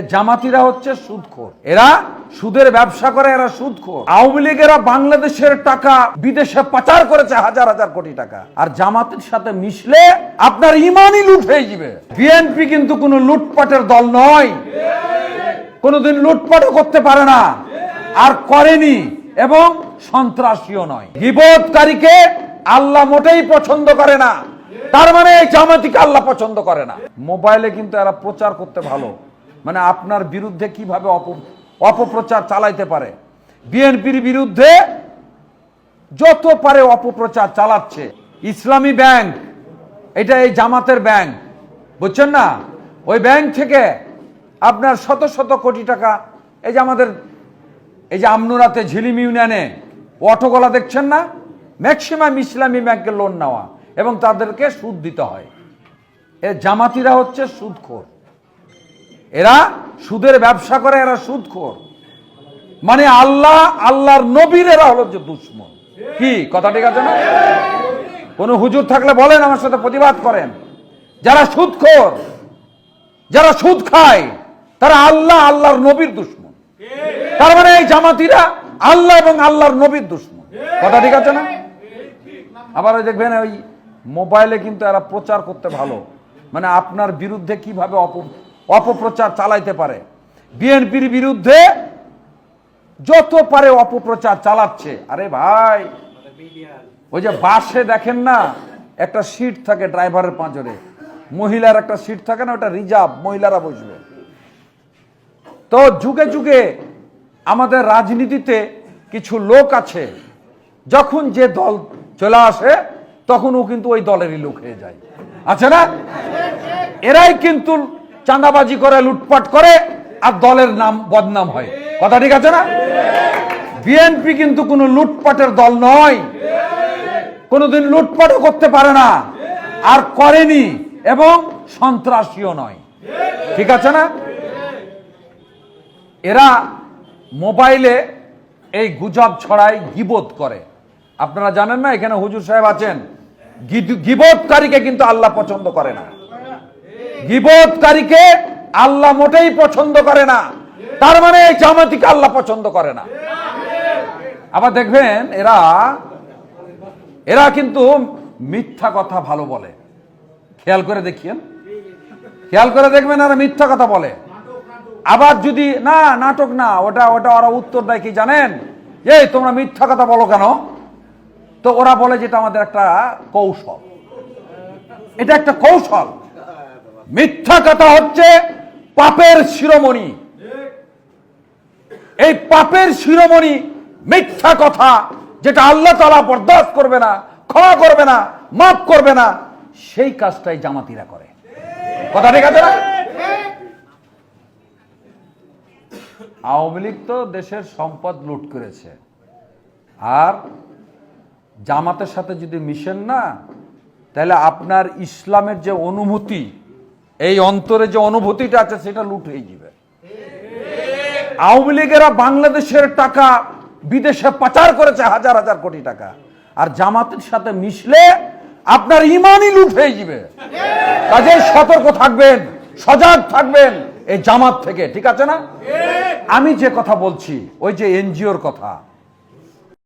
জামাতিরা হচ্ছে সুদখোর। এরা সুদের ব্যবসা করে, এরা সুদখোর। আওয়ামী লীগেরা বাংলাদেশের টাকা বিদেশে পাচার করেছে হাজার হাজার কোটি টাকা। আর জামাতের সাথে মিশলে আপনার ইমানই লুট হয়ে যাবে। বিএনপি কিন্তু কোনো লুটপাটের দল নয়। কোনোদিন লুটপাটও করতে পারে না। আর করেনি এবং সন্ত্রাসীও নয়। গিবতকারীকে আল্লাহ মোটেই পছন্দ করে না। তার মানে এই জামাতিকে আল্লাহ পছন্দ করে না। মোবাইলে কিন্তু এরা প্রচার করতে ভালো। মানে আপনার বিরুদ্ধে কীভাবে অপ- অপপ্রচার চালাইতে পারে? বিএনপির বিরুদ্ধে যত পারে অপপ্রচার চালাচ্ছে। ইসলামী ব্যাংক, এটা এই জামাতের ব্যাংক, বুঝছেন না? ওই ব্যাংক থেকে আপনার শত শত কোটি টাকা, এই যে আমাদের, এই যে আমনুরাতে ঝিলিম ইউনিয়নে অটোগলা দেখছেন না? ম্যাক্সিমাম ইসলামী ব্যাংকের লোন নেওয়া এবং তাদেরকে সুদ দিতে হয়। এ জামাতিরা হচ্ছে সুদখোর। এরা সুদের ব্যবসা করে, এরা সুদখোর। মানে আল্লাহ, আল্লাহর নবীর এরা হলো যে দুশ্মন। কি, কথা ঠিক আছে না? কোন হুজুর থাকলে বলেন আমার সাথে প্রতিবাদ করেন। যারা সুদখোর, যারা সুদ খায়, তারা আল্লাহ, আল্লাহর নবীর দুশ্মন। তার মানে এই জামাতিরা আল্লাহ এবং আল্লাহর নবীর দুশ্মন। কথা ঠিক আছে না? আবার ওই দেখবেন ওই মোবাইলে কিন্তু এরা প্রচার করতে ভালো। মানে আপনার বিরুদ্ধে কীভাবে অপ- অপপ্রচার চালাইতে পারে। বিএনপির বিরুদ্ধে যত পারে অপপ্রচার চালাচ্ছে। আরে ভাই, ওই যে বাসে দেখেন না, একটা সিট থাকে ড্রাইভারের পাঁজরে। মহিলার একটা সিট থাকে না, ওটা রিজার্ভ, মহিলারা বসবে। তো যুগে যুগে আমাদের রাজনীতিতে কিছু লোক আছে, যখন যে দল চলে আসে, তখন ও কিন্তু ওই দলেরই লোক হয়ে যায়। আছে না? এরাই কিন্তু চাঁদাবাজি করে, লুটপাট করে, আর দলের নাম বদনাম হয়। কথা ঠিক আছে না? বিএনপি কিন্তু কোনো লুটপাটের দল নয়। কোনোদিন লুটপাটও করতে পারে না। আর করেনি এবং সন্ত্রাসীও নয়। ঠিক আছে না? এরা মোবাইলে এই গুজব ছড়ায় গিবোধ করে। আপনারা জানেন না, এখানে হুজুর সাহেব আছেন। গি- গিবতকারীকে কিন্তু আল্লাহ পছন্দ করে না। গিবতকারীকে আল্লাহ মোটেই পছন্দ করে না। তার মানে এই জামাতিকে আল্লাহ পছন্দ করে না। আবার দেখবেন এরা এরা কিন্তু মিথ্যা কথা ভালো বলে। খেয়াল করে দেখিয়েন। খেয়াল করে দেখবেন এরা মিথ্যা কথা বলে। আবার যদি, না, নাটক না, ওটা ওটা ওরা উত্তর দেয় কি জানেন? এই তোমরা মিথ্যা কথা বলো কেন? তো ওরা বলে যেটা আমাদের একটা কৌশল। এটা একটা কৌশল। মিথ্যা কথা হচ্ছে পাপের শিরোমণি। এই পাপের শিরোমণি মিথ্যা কথা যেটা আল্লাহ তালা বরদাস্ত করবে না, ক্ষমা করবে না, মাফ করবে না, সেই কাজটাই জামাতিরা করে। কথা ঠিক আছে না? আওয়ামী লীগ তো দেশের সম্পদ লুট করেছে। আর জামাতের সাথে যদি মিশেন না, তাহলে আপনার ইসলামের যে অনুভূতি এই অন্তরে যে অনুভূতিটা আছে, সেটা লুট হয়ে যাবে। আওয়ামী লীগেরা বাংলাদেশের টাকা বিদেশে পাচার করেছে হাজার হাজার কোটি টাকা। আর জামাতের সাথে মিশলে আপনার ইমানই লুট হয়ে যাবে। কাজে সতর্ক থাকবেন, সজাগ থাকবেন এই জামাত থেকে, ঠিক আছে না? আমি যে কথা বলছি, ওই যে এনজিওর কথা